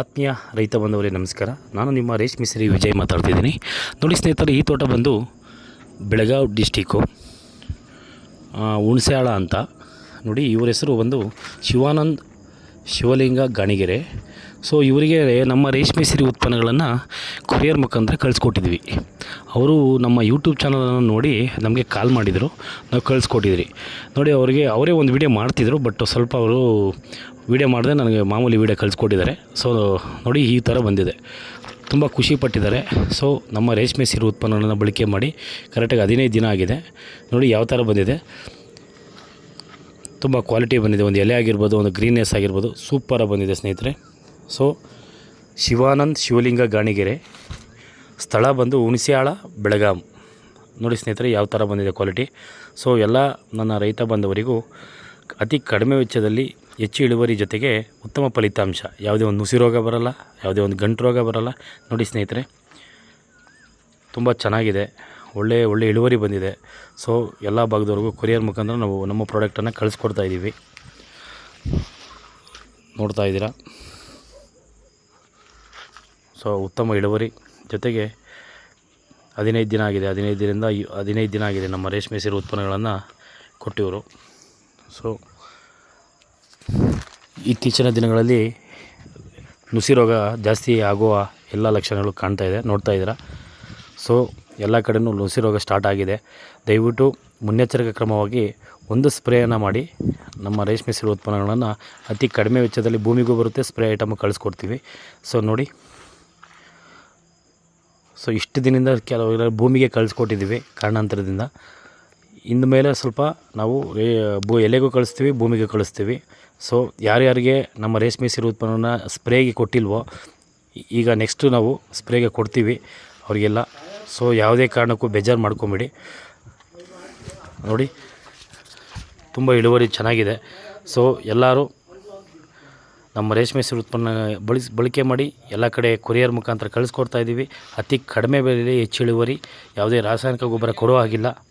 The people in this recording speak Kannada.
ಆತ್ಮೀಯ ರೈತ ಬಂಧುವರೇ, ನಮಸ್ಕಾರ. ನಾನು ನಿಮ್ಮ ರೇಷ್ಮೆ ಸಿರಿ ವಿಜಯ್ ಮಾತಾಡ್ತಿದ್ದೀನಿ. ನೋಡಿ ಸ್ನೇಹಿತರೆ, ಈ ತೋಟ ಬಂದು ಬೆಳಗಾವಿ ಡಿಸ್ಟಿಕ್ಕು ಹುಣಸೆಹಾಳ ಅಂತ. ನೋಡಿ, ಇವರ ಹೆಸರು ಬಂದು ಶಿವಾನಂದ್ ಶಿವಲಿಂಗ ಗಾಣಿಗೆರೆ. ಸೊ ಇವರಿಗೆ ನಮ್ಮ ರೇಷ್ಮೆ ಸಿರಿ ಉತ್ಪನ್ನಗಳನ್ನು ಕೊರಿಯರ್ ಮುಖಾಂತರ ಕಳಿಸ್ಕೊಟ್ಟಿದ್ವಿ. ಅವರು ನಮ್ಮ ಯೂಟ್ಯೂಬ್ ಚಾನಲನ್ನು ನೋಡಿ ನಮಗೆ ಕಾಲ್ ಮಾಡಿದರು. ನಾವು ಕಳಿಸ್ಕೊಟ್ಟಿದ್ರಿ. ನೋಡಿ, ಅವರಿಗೆ, ಅವರೇ ಒಂದು ವಿಡಿಯೋ ಮಾಡ್ತಿದ್ರು ಬಟ್ ಸ್ವಲ್ಪ ಅವರು ವಿಡಿಯೋ ಮಾಡಿದೆ ನನಗೆ ಮಾಮೂಲಿ ವಿಡಿಯೋ ಕಳಿಸ್ಕೊಟ್ಟಿದ್ದಾರೆ. ಸೊ ನೋಡಿ, ಈ ಥರ ಬಂದಿದೆ. ತುಂಬ ಖುಷಿ ಪಟ್ಟಿದ್ದಾರೆ. ಸೊ ನಮ್ಮ ರೇಷ್ಮೆ ಸಿರಿ ಉತ್ಪನ್ನಗಳನ್ನು ಬಳಕೆ ಮಾಡಿ ಕರೆಕ್ಟಾಗಿ ಹದಿನೈದು ದಿನ ಆಗಿದೆ. ನೋಡಿ, ಯಾವ ಥರ ಬಂದಿದೆ. ತುಂಬ ಕ್ವಾಲಿಟಿ ಬಂದಿದೆ. ಒಂದು ಎಲೆ ಆಗಿರ್ಬೋದು, ಒಂದು ಗ್ರೀನೆಸ್ ಆಗಿರ್ಬೋದು ಸೂಪರಾಗಿ ಬಂದಿದೆ ಸ್ನೇಹಿತರೆ. ಸೊ ಶಿವಾನಂದ್ ಶಿವಲಿಂಗ ಗಾಣಿಗೆರೆ. ಸ್ಥಳ ಬಂದು ಹುಣಸಿಯಾಳ ಬೆಳಗಾಂ. ನೋಡಿ ಸ್ನೇಹಿತರೆ, ಯಾವ ಥರ ಬಂದಿದೆ ಕ್ವಾಲಿಟಿ ಸೊ ಎಲ್ಲ ನನ್ನ ರೈತ ಬಂದವರಿಗೂ ಅತಿ ಕಡಿಮೆ ವೆಚ್ಚದಲ್ಲಿ ಹೆಚ್ಚು ಇಳುವರಿ ಜೊತೆಗೆ ಉತ್ತಮ ಫಲಿತಾಂಶ. ಯಾವುದೇ ಒಂದು ನುಸಿ ರೋಗ ಬರಲ್ಲ, ಯಾವುದೇ ಒಂದು ಗಂಟು ರೋಗ ಬರಲ್ಲ. ನೋಡಿ ಸ್ನೇಹಿತರೆ, ತುಂಬ ಚೆನ್ನಾಗಿದೆ. ಒಳ್ಳೆ ಒಳ್ಳೆ ಇಳುವರಿ ಬಂದಿದೆ. ಸೊ ಎಲ್ಲ ಭಾಗದವ್ರಿಗೂ ಕೊರಿಯರ್ ಮುಖಾಂತರ ನಾವು ನಮ್ಮ ಪ್ರಾಡಕ್ಟನ್ನು ಕಳಿಸ್ಕೊಡ್ತಾ ಇದ್ದೀವಿ ನೋಡ್ತಾ ಇದ್ದೀರಾ? ಸೊ ಉತ್ತಮ ಇಳುವರಿ ಜೊತೆಗೆ ಹದಿನೈದು ದಿನ ಆಗಿದೆ. ಹದಿನೈದು ದಿನದಿಂದ ಹದಿನೈದು ದಿನ ಆಗಿದೆ. ನಮ್ಮ ರೇಷ್ಮೆ ಸೀರೆ ಉತ್ಪನ್ನಗಳನ್ನು ಕೊಟ್ಟಿವರು. ಸೊ ಇತ್ತೀಚಿನ ದಿನಗಳಲ್ಲಿ ನುಸಿ ರೋಗ ಜಾಸ್ತಿ ಆಗುವ ಎಲ್ಲ ಲಕ್ಷಣಗಳು ಕಾಣ್ತಾ ಇದೆ, ನೋಡ್ತಾ ಇದ್ದೀರಾ? ಸೊ ಎಲ್ಲ ಕಡೆಯೂ ನುಸಿ ರೋಗ ಸ್ಟಾರ್ಟ್ ಆಗಿದೆ. ದಯವಿಟ್ಟು ಮುನ್ನೆಚ್ಚರಿಕೆ ಕ್ರಮವಾಗಿ ಒಂದು ಸ್ಪ್ರೇಯನ್ನು ಮಾಡಿ ನಮ್ಮ ರೇಷ್ಮೆ ಸೀರೆ ಉತ್ಪನ್ನಗಳನ್ನು ಅತಿ ಕಡಿಮೆ ವೆಚ್ಚದಲ್ಲಿ ಭೂಮಿಗೂ ಬರುತ್ತೆ. ಸ್ಪ್ರೇ ಐಟಮ್ ಕಳಿಸ್ಕೊಡ್ತೀವಿ. ಸೊ ನೋಡಿ. ಸೊ ಇಷ್ಟು ದಿನದಿಂದ ಕೆಲವು ಭೂಮಿಗೆ ಕಳಿಸ್ಕೊಟ್ಟಿದ್ದೀವಿ ಕಾರಣಾಂತರದಿಂದ. ಇನ್ನು ಮೇಲೆ ಸ್ವಲ್ಪ ನಾವು ರೇ- ಭೂ ಎಲೆಗೂ ಕಳಿಸ್ತೀವಿ, ಭೂಮಿಗೆ ಕಳಿಸ್ತೀವಿ. ಸೊ ಯಾರ್ಯಾರಿಗೆ ನಮ್ಮ ರೇಷ್ಮೆ ಸೀರೆ ಉತ್ಪನ್ನನ ಸ್ಪ್ರೇಗೆ ಕೊಟ್ಟಿಲ್ವೋ, ಈಗ ನೆಕ್ಸ್ಟು ನಾವು ಸ್ಪ್ರೇಗೆ ಕೊಡ್ತೀವಿ ಅವರಿಗೆಲ್ಲ. ಸೊ ಯಾವುದೇ ಕಾರಣಕ್ಕೂ ಬೇಜಾರು ಮಾಡ್ಕೊಂಬೇಡಿ. ನೋಡಿ, ತುಂಬ ಇಳುವರಿ ಚೆನ್ನಾಗಿದೆ. ಸೊ ಎಲ್ಲರೂ ನಮ್ಮ ರೇಷ್ಮೆ ಸೀರೆ ಉತ್ಪನ್ನ ಬಳಸಿ ಬಳಕೆ ಮಾಡಿ ಎಲ್ಲ ಕಡೆ ಕೊರಿಯರ್ ಮುಖಾಂತರ ಕಳಿಸ್ಕೊಡ್ತಾ ಇದ್ದೀವಿ. ಅತಿ ಕಡಿಮೆ ಬೆಲೆಯಲ್ಲಿ ಹೆಚ್ಚು ಇಳುವರಿ, ಯಾವುದೇ ರಾಸಾಯನಿಕ ಗೊಬ್ಬರ ಕೊಡೋ ಹಾಗಿಲ್ಲ.